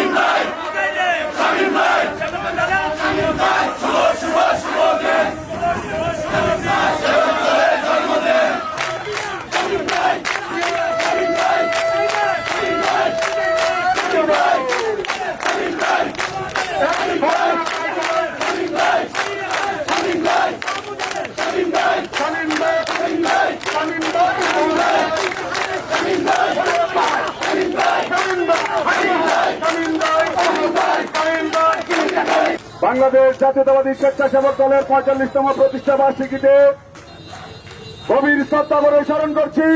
শামীম ভাই শামীম ভাই শামীম ভাই বাংলাদেশ জাতীয়তাবাদী স্বেচ্ছাসেবক দলের পঁয়তাল্লিশতম প্রতিষ্ঠা বার্ষিকীতে গভীর শ্রদ্ধা করে স্মরণ করছি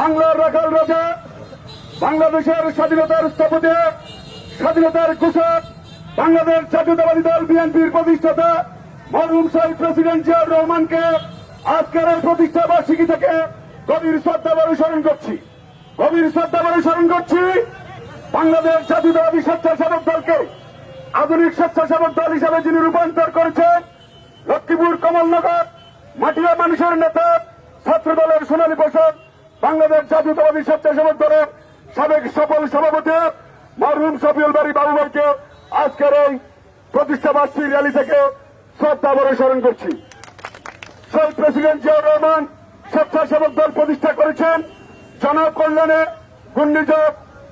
বাংলার রাখাল রাজা বাংলাদেশের স্বাধীনতার স্থপতি, স্বাধীনতার ঘোষক, বাংলাদেশ জাতীয়তাবাদী দল বিএনপির প্রতিষ্ঠাতা, মরহুম শহীদ প্রেসিডেন্ট জিয়াউর রহমানকে আজকের প্রতিষ্ঠা বার্ষিকী থেকে গভীর শ্রদ্ধা করে স্মরণ করছি। গভীর শ্রদ্ধা করে স্মরণ করছি বাংলাদেশ জাতীয়তাবাদী স্বেচ্ছাসেবক দলকে। আধুনিক স্বেচ্ছাসেবক দল হিসাবে যিনি রূপান্তর করেছেন, লক্ষ্মীপুর কমলনগর, মাটিয়া মানুষের নেতা, ছাত্র দলের সোনালী পোষক, বাংলাদেশ জাতীয়তাবাদী স্বেচ্ছাসেবক দলের সাবেক সফল সভাপতি মরহুম শফিউল বাড়ি বাবু ভাইকে আজকের এই প্রতিষ্ঠা বার্ষিক র্যালি থেকে শ্রদ্ধা ভরে স্মরণ করছি। শহীদ প্রেসিডেন্ট জিয়াউর রহমান স্বেচ্ছাসেবক দল প্রতিষ্ঠা করেছেন। জনকল্যাণে ঘূর্ণিঝড়,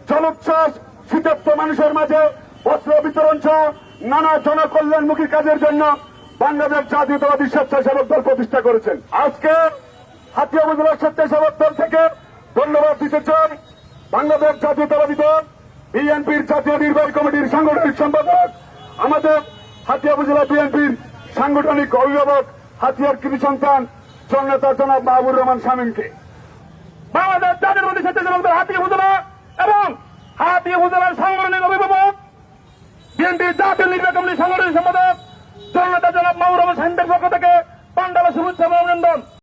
জলোচ্ছ্বাস শীতত্ব মানুষের মাঝে বস্ত্র বিতরণ সহ নানা জনকল্যাণমুখী কাজের জন্য বাংলাদেশ জাতীয়তাবাদী স্বেচ্ছাসেবক দল প্রতিষ্ঠা করেছেন। আজকে হাতিয়া উপজেলা স্বেচ্ছাসেবক দল থেকে ধন্যবাদ দিতে চান বাংলাদেশ জাতীয়তাবাদী দল, বিএনপির জাতীয় নির্বাহী কমিটির সাংগঠনিক সম্পাদক, আমাদের হাতিয়া উপজেলা বিএনপির সাংগঠনিক অভিভাবক, হাতিয়ার কৃতি সন্তান, জননেতা জনাব মাহবুর রহমান শামীমকে। বাংলাদেশ জাতীয়তাবাদী স্বেচ্ছাসেবক দল হাতিয়া উপজেলা এবং হাতিয়া উপজেলার সাংগঠনিক অভিভাবক বিএনপির জাতীয় নির্বাহী সংগঠনের সম্পাদক জননেতা জনাব রহমান শামীমের পক্ষ থেকে পান্ডালা শুভেচ্ছা অভিনন্দন।